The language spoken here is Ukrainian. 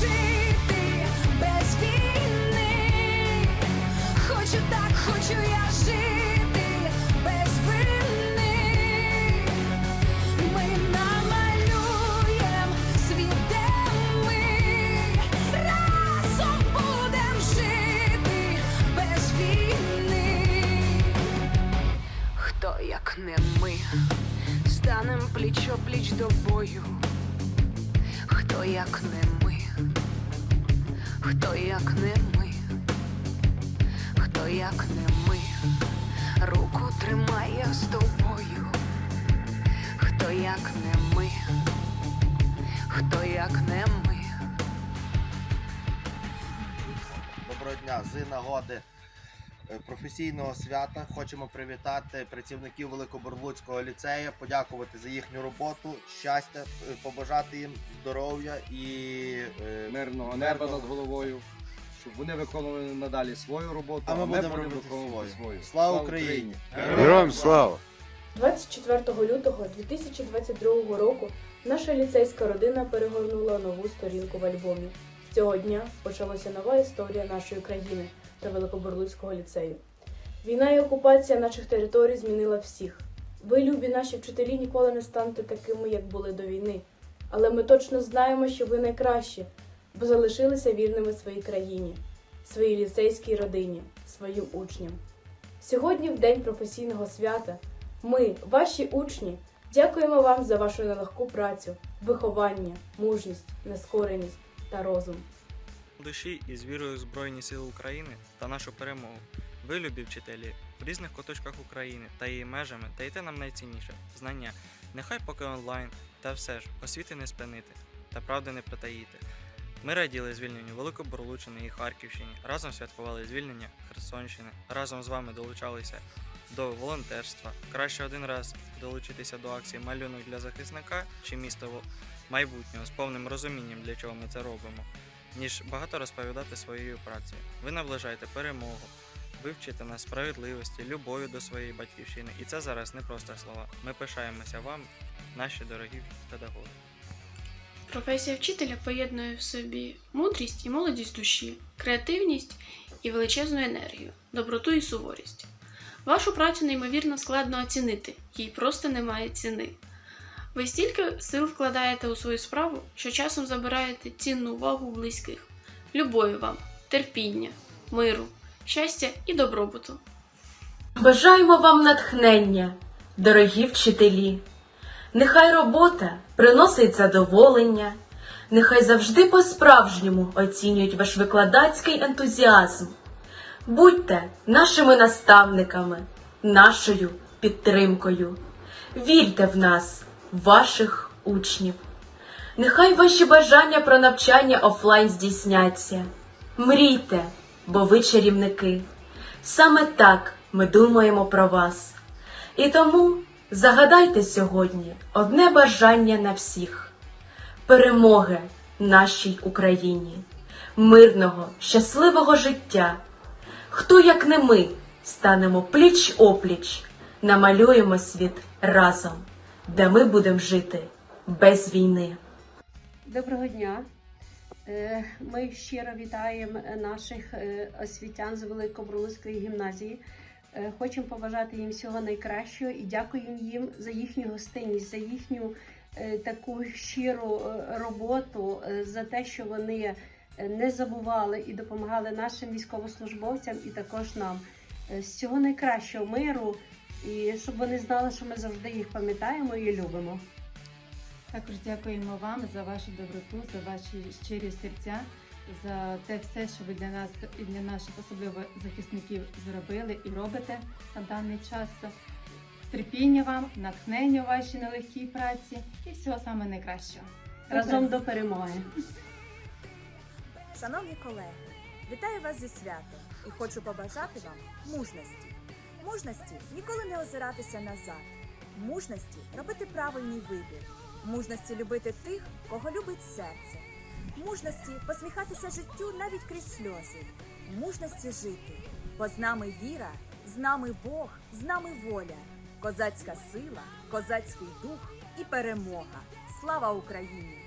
жити без війни, хочу так, хочу я жити без. Ми намалюєм світ, разом будем жити без війни. Хто як не ми станем плічо пліч до бою. Хто як не ми, хто як не ми, хто як не ми, руку тримає з тобою. Хто як не ми, хто як не ми. Доброго дня. З нагоди професійного свята хочемо привітати працівників Великоборлуцького ліцею, подякувати за їхню роботу, щастя, е, побажати їм здоров'я і е, мирного неба над головою, щоб вони виконували надалі свою роботу, А ми будемо робити виконувати свою. свою. Слава Україні! Героям слава! 24 лютого 2022 року наша ліцейська родина перегорнула нову сторінку в альбомі. З цього дня почалася нова історія нашої країни та Великоборлуцького ліцею. Війна і окупація наших територій змінила всіх. Ви, любі наші вчителі, ніколи не станете такими, як були до війни. Але ми точно знаємо, що ви найкращі, бо залишилися вірними своїй країні, своїй ліцейській родині, своїм учням. Сьогодні, в день професійного свята, ми, ваші учні, дякуємо вам за вашу нелегку працю, виховання, мужність, нескореність та розум. Душі і з вірою в Збройні Сили України та нашу перемогу. Ви, любі вчителі, в різних куточках України та її межами даєте нам найцінніше знання. Нехай поки онлайн, та все ж освіти не спинити та правди не притаїти. Ми раділи звільненню Великоборлучини і Харківщині, разом святкували звільнення Херсонщини, разом з вами долучалися до волонтерства. Краще один раз долучитися до акції Малюнок для захисника чи місто майбутнього з повним розумінням, для чого ми це робимо ніж багато розповідати своєю працею. Ви наближаєте перемогу, ви вчите нас справедливості, любові до своєї батьківщини. І це зараз не просто слова. Ми пишаємося вам, наші дорогі педагоги. Професія вчителя поєднує в собі мудрість і молодість душі, креативність і величезну енергію, доброту і суворість. Вашу працю неймовірно складно оцінити, їй просто немає ціни. Ви стільки сил вкладаєте у свою справу, що часом забираєте цінну увагу близьких, любові вам, терпіння, миру, щастя і добробуту. Бажаємо вам натхнення, дорогі вчителі. Нехай робота приносить задоволення, нехай завжди по-справжньому оцінюють ваш викладацький ентузіазм. Будьте нашими наставниками, нашою підтримкою. Вірте в нас, ваших учнів. Нехай ваші бажання про навчання офлайн здійсняться. Мрійте, бо ви чарівники. Саме так ми думаємо про вас. І тому загадайте сьогодні одне бажання на всіх перемоги нашій Україні, мирного, щасливого життя. Хто, як не ми, станемо пліч опліч, намалюємо світ разом, де ми будемо жити без війни. Доброго дня. Е, Ми щиро вітаємо наших е, освітян з Великобрулицької гімназії. Е, Хочемо побажати їм всього найкращого і дякуємо їм за їхню гостинність, за їхню таку щиру роботу, за те, що вони не забували і допомагали нашим військовослужбовцям і також нам. Е, Всього найкращого миру, і щоб вони знали, що ми завжди їх пам'ятаємо і любимо. Також дякуємо вам за вашу доброту, за ваші щирі серця, за те все, що ви для нас і для наших особливо захисників зробили і робите на даний час. Терпіння вам, натхнення у вашій нелегкій праці і всього саме найкращого. Разом до перемоги. Шановні колеги, вітаю вас зі святом і хочу побажати вам мужності. Мужності ніколи не озиратися назад. Мужності робити правильний вибір. Мужності любити тих, кого любить серце. Мужності посміхатися життю навіть крізь сльози. Мужності жити, бо з нами віра, з нами Бог, з нами воля, козацька сила, козацький дух і перемога. Слава Україні!